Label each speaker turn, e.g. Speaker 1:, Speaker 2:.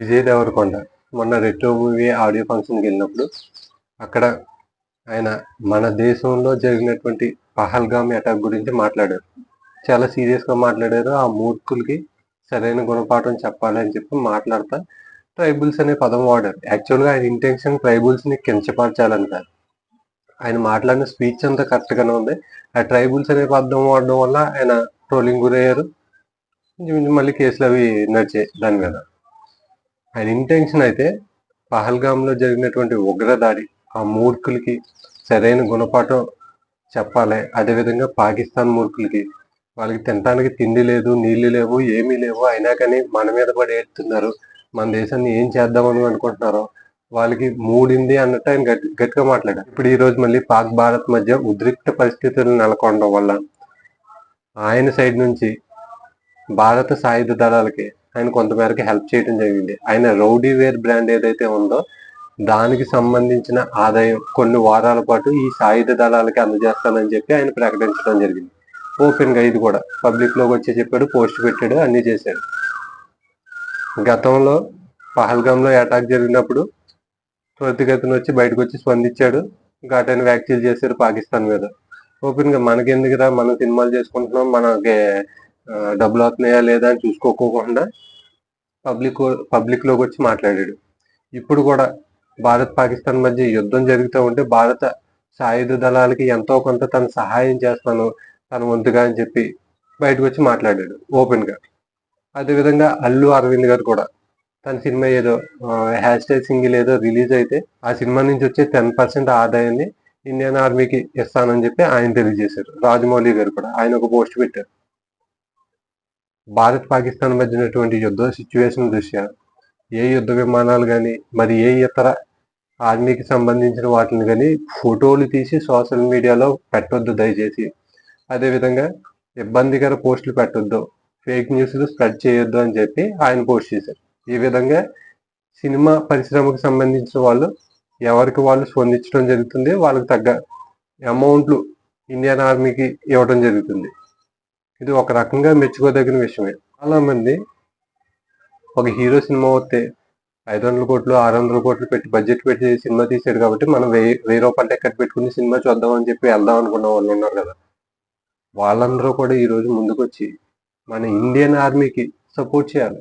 Speaker 1: విజయ్ దేవరకొండ మొన్న retro movie audio ఫంక్షన్కి వెళ్ళినప్పుడు అక్కడ ఆయన మన దేశంలో జరిగినటువంటి పహల్గామ్ అటాక్ గురించి మాట్లాడారు. చాలా సీరియస్గా మాట్లాడారు. ఆ మూర్ఖులకి సరైన గుణపాఠం చెప్పాలి అని చెప్పి మాట్లాడతా ట్రైబుల్స్ అనే పదం వాడారు. యాక్చువల్గా ఆయన ఇంటెన్షన్ ట్రైబుల్స్ని కించపరచాలని కాదు ఆయన మాట్లాడిన స్పీచ్ అంతా కరెక్ట్గానే ఉంది. ఆ ట్రైబుల్స్ అనే పదం వాడడం వల్ల ఆయన ట్రోలింగ్ గురయ్యారు. మళ్ళీ కేసులు అవి నడిచాయి దాని మీద. ఆయన ఇంటెన్షన్ అయితే పహల్గాంలో జరిగినటువంటి ఉగ్రదాడి ఆ మూర్ఖులకి సరైన గుణపాఠం చెప్పాలి. అదేవిధంగా పాకిస్తాన్ మూర్ఖులకి వాళ్ళకి తినడానికి తిండి లేదు నీళ్ళు లేవు ఏమీ లేవు. అయినా కానీ మన మీద పడి ఏడుతున్నారు. మన దేశాన్ని ఏం చేద్దామని అనుకుంటున్నారో వాళ్ళకి మూడింది అన్నట్టు ఆయన గట్టి గట్టిగా మాట్లాడారు. ఇప్పుడు ఈ రోజు మళ్ళీ పాక్ భారత్ మధ్య ఉద్రిక్త పరిస్థితులు నెలకొనడం వల్ల ఆయన సైడ్ నుంచి భారత సాయుధ దళాలకి ఆయన కొంతమేరకు హెల్ప్ చేయడం జరిగింది. ఆయన రౌడీ వేర్ బ్రాండ్ ఏదైతే ఉందో దానికి సంబంధించిన ఆదాయం కొన్ని వారాల పాటు ఈ సాయుధ దళాలకి అందజేస్తానని చెప్పి ఆయన ప్రకటించడం జరిగింది. ఓపెన్గా ఇది కూడా పబ్లిక్లోకి వచ్చి చెప్పాడు పోస్ట్ పెట్టాడు అన్ని చేశాడు. గతంలో పహల్గామ్లో అటాక్ జరిగినప్పుడు త్వరితగతిన వచ్చి బయటకు వచ్చి స్పందించాడు ఘాటైన వ్యాఖ్యలు చేశారు పాకిస్తాన్ మీద. ఓపెన్గా మనకెందుకురా మనం సినిమాలు చేసుకుంటున్నాం మనకి డబ్బులు అవుతున్నాయా లేదా అని చూసుకోకోకుండా పబ్లిక్ పబ్లిక్లోకి వచ్చి మాట్లాడాడు. ఇప్పుడు కూడా భారత్ పాకిస్తాన్ మధ్య యుద్ధం జరుగుతూ ఉంటే భారత సాయుధ దళాలకి ఎంతో కొంత తను సహాయం చేస్తాను తన వంతుగా అని చెప్పి బయటకు వచ్చి మాట్లాడాడు ఓపెన్గా. అదేవిధంగా అల్లు అరవింద్ గారు కూడా తన సినిమా ఏదో హ్యాష్ ట్యాగ్ సింగిల్ ఏదో రిలీజ్ అయితే ఆ సినిమా నుంచి వచ్చే టెన్ పర్సెంట్ ఆదాయాన్ని ఇండియన్ ఆర్మీకి ఇస్తానని చెప్పి ఆయన తెలియజేశారు. రాజమౌళి గారు కూడా ఆయన ఒక పోస్ట్ పెట్టారు. భారత్ పాకిస్తాన్ మధ్య ఉన్నటువంటి యుద్ధ సిచ్యువేషన్ దృష్ట్యా ఏ యుద్ధ విమానాలు కానీ మరి ఏ ఇతర ఆర్మీకి సంబంధించిన వాటిని కానీ ఫోటోలు తీసి సోషల్ మీడియాలో పెట్టొద్దు దయచేసి. అదేవిధంగా ఇబ్బందికర పోస్టులు పెట్టొద్దు. ఫేక్ న్యూస్లు స్ప్రెడ్ చేయొద్దు అని చెప్పి ఆయన పోస్ట్ చేశారు. ఈ విధంగా సినిమా పరిశ్రమకు సంబంధించిన వాళ్ళు ఎవరికి వాళ్ళు స్పందించడం జరుగుతుంది వాళ్ళకి తగ్గ అమౌంట్లు ఇండియన్ ఆర్మీకి ఇవ్వడం జరుగుతుంది. ఇది ఒక రకంగా మెచ్చుకోదగిన విషయమే. చాలా మంది ఒక హీరో సినిమా వస్తే ఐదు వందల కోట్లు ఆరు వందల కోట్లు పెట్టి బడ్జెట్ పెట్టి సినిమా తీసాడు కాబట్టి మనం వెయ్యి వెయ్యి రూపాయలు ఎక్కడ పెట్టుకుని సినిమా చూద్దాం అని చెప్పి వెళ్దాం అనుకున్న వాళ్ళు ఉన్నారు కదా. వాళ్ళందరూ కూడా ఈ రోజు ముందుకొచ్చి మన ఇండియన్ ఆర్మీకి సపోర్ట్ చేయాలి.